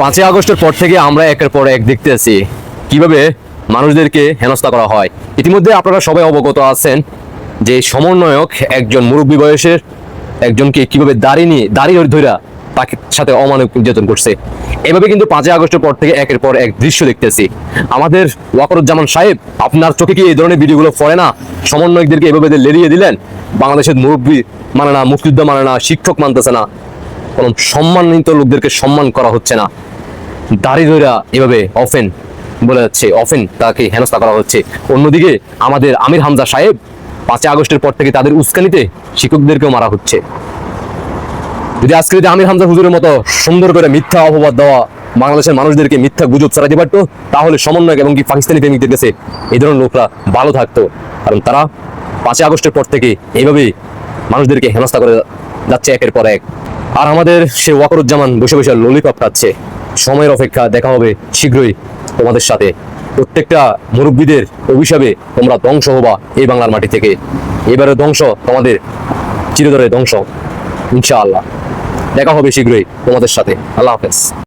পাঁচই আগস্টের পর থেকে আমরা একের পর এক দেখতে আছি কীভাবে মানুষদেরকে হেনস্থা করা হয়। ইতিমধ্যে আপনারা সবাই অবগত আছেন যে সমন্বয়ক একজন মুরব্বী বয়সের একজনকে কীভাবে দাড়ি নিয়ে দাঁড়িয়ে ধইরা তাকে সাথে অমানবিক নির্যাতন করছে। এভাবে কিন্তু পাঁচই আগস্টের পর থেকে একের পর এক দৃশ্য দেখতেছি আমাদের ওয়াকরুজ্জামান সাহেব, আপনার চোখে কি এই ধরনের ভিডিওগুলো পড়ে না? সমন্বয়কদেরকে এভাবে লেরিয়ে দিলেন, বাংলাদেশের মুরব্বী মানে না মুক্তিযুদ্ধ মানে না শিক্ষক মানতেছে না। কোনো সম্মানিত লোকদেরকে সম্মান করা হচ্ছে না। দাড়ি ধইরা এভাবে অফেন বলে যাচ্ছে। অফেন তাকে হেনস্থা করা হচ্ছে। অন্যদিকে আমাদের আমির হামজা সাহেব পাঁচই আগস্টের পর থেকে তাদের উস্কানিতে শিক্ষকদেরকেও মারা হচ্ছে। যদি আজকে যদি আমির হামজা হুজুরের মতো সুন্দর করে মিথ্যা অপবাদ দেওয়া বাংলাদেশের মানুষদেরকে মিথ্যা গুজব ছড়াতে পারতো, তাহলে সমন্বয়ক এবং কি পাকিস্তানি প্রেমিকদের কাছে এই ধরনের লোকরা ভালো থাকতো। কারণ তারা পাঁচই আগস্টের পর থেকে এইভাবেই মানুষদেরকে হেনস্থা করে যাচ্ছে একের পর এক। আর আমাদের সে ওয়াকরুজ্জামান বসে বসে ললিপপ খাচ্ছে। সময়ের অপেক্ষা দেখা হবে শীঘ্রই তোমাদের সাথে। প্রত্যেকটা মুরব্বীদের অভিশাপে তোমরা ধ্বংস হবা এই বাংলার মাটি থেকে। এবারে ধ্বংস তোমাদের চিরদরে ধ্বংস, ইনশাআল্লাহ। দেখা হবে শীঘ্রই তোমাদের সাথে। আল্লাহ হাফেজ।